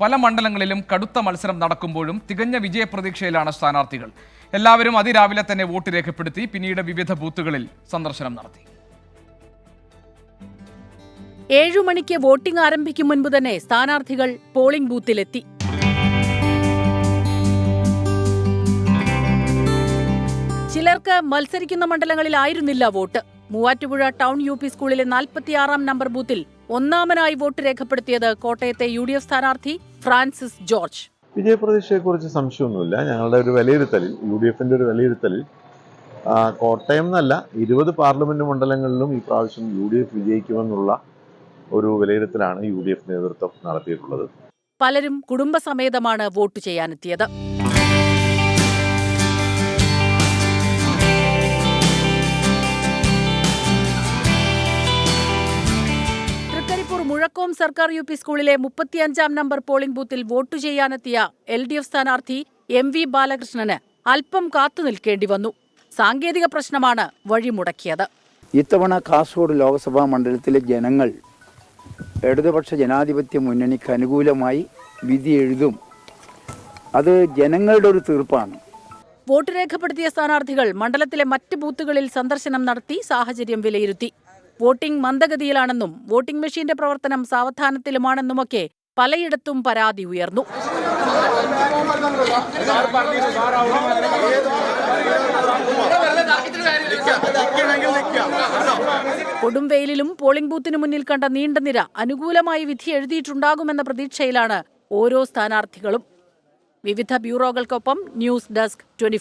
പല മണ്ഡലങ്ങളിലും കടുത്ത മത്സരം നടക്കുമ്പോഴും തികഞ്ഞ വിജയപ്രതീക്ഷയിലാണ് സ്ഥാനാർത്ഥികൾ. എല്ലാവരും അതിരാവിലെ തന്നെ വോട്ട് രേഖപ്പെടുത്തി പിന്നീട് വിവിധ ബൂത്തുകളിൽ സന്ദർശനം നടത്തി. ഏഴു മണിക്ക് വോട്ടിംഗ് ആരംഭിക്കും മുൻപ് തന്നെ സ്ഥാനാർത്ഥികൾ പോളിംഗ് ബൂത്തിലെത്തി. ചിലർക്ക് മത്സരിക്കുന്ന മണ്ഡലങ്ങളിലായിരുന്നില്ല vote. Muvattupuzha town U P സ്കൂളിലെ നാൽപ്പത്തിയാറാം നമ്പർ ബൂത്തിൽ ഒന്നാമനായി വോട്ട് രേഖപ്പെടുത്തിയത് കോട്ടയത്തെ യു ഡി എഫ് സ്ഥാനാർത്ഥി ഫ്രാൻസിസ് ജോർജ്. വിജയപ്രതീക്ഷയെക്കുറിച്ച് സംശയമൊന്നുമില്ല. ഞങ്ങളുടെ ഒരു വിലയിരുത്തലിൽ യു ഡി എഫിന്റെ ഒരു വിലയിരുത്തലിൽ കോട്ടയം എന്നല്ല ഇരുപത് പാർലമെന്റ് മണ്ഡലങ്ങളിലും ഈ പ്രാവശ്യം യു ഡി എഫ് വിജയിക്കുമെന്നുള്ള ഒരു വിലയിരുത്തലാണ് യു ഡി എഫ് നേതൃത്വം നടത്തിയിട്ടുള്ളത്. പലരും കുടുംബസമേതമാണ് വോട്ട് ചെയ്യാനെത്തിയത്. മുഴക്കോം സർക്കാർ യു പി സ്കൂളിലെ മുപ്പത്തിയഞ്ചാം നമ്പർ പോളിംഗ് ബൂത്തിൽ വോട്ടു ചെയ്യാനെത്തിയ എൽ ഡി എഫ് സ്ഥാനാർത്ഥി എം വി ബാലകൃഷ്ണന് അല്പം കാത്തു നിൽക്കേണ്ടി വന്നു. സാങ്കേതിക പ്രശ്നമാണ് വഴിമുടക്കിയത്. ഇത്തവണ കാസർഗോഡ് ലോക്സഭാ മണ്ഡലത്തിലെ ജനങ്ങൾ ഇടതുപക്ഷ ജനാധിപത്യ മുന്നണിക്ക് അനുകൂലമായി വിധി എഴുതും. അത് ജനങ്ങളുടെ ഒരു തീർപ്പാണ്. വോട്ട് രേഖപ്പെടുത്തിയ സ്ഥാനാർത്ഥികൾ മണ്ഡലത്തിലെ മറ്റ് ബൂത്തുകളിൽ സന്ദർശനം നടത്തി സാഹചര്യം വിലയിരുത്തി. വോട്ടിംഗ് മന്ദഗതിയിലാണെന്നും വോട്ടിംഗ് മെഷീന്റെ പ്രവർത്തനം സാവധാനത്തിലുമാണെന്നുമൊക്കെ പലയിടത്തും പരാതി ഉയർന്നു. കൊടുംവെയിലിലും പോളിംഗ് ബൂത്തിനു മുന്നിൽ കണ്ട നീണ്ട നിര അനുകൂലമായി വിധി എഴുതിയിട്ടുണ്ടാകുമെന്ന പ്രതീക്ഷയിലാണ് ഓരോ സ്ഥാനാർത്ഥികളും. വിവിധ ബ്യൂറോകൾക്കൊപ്പം ന്യൂസ് ഡെസ്ക് ട്വന്റി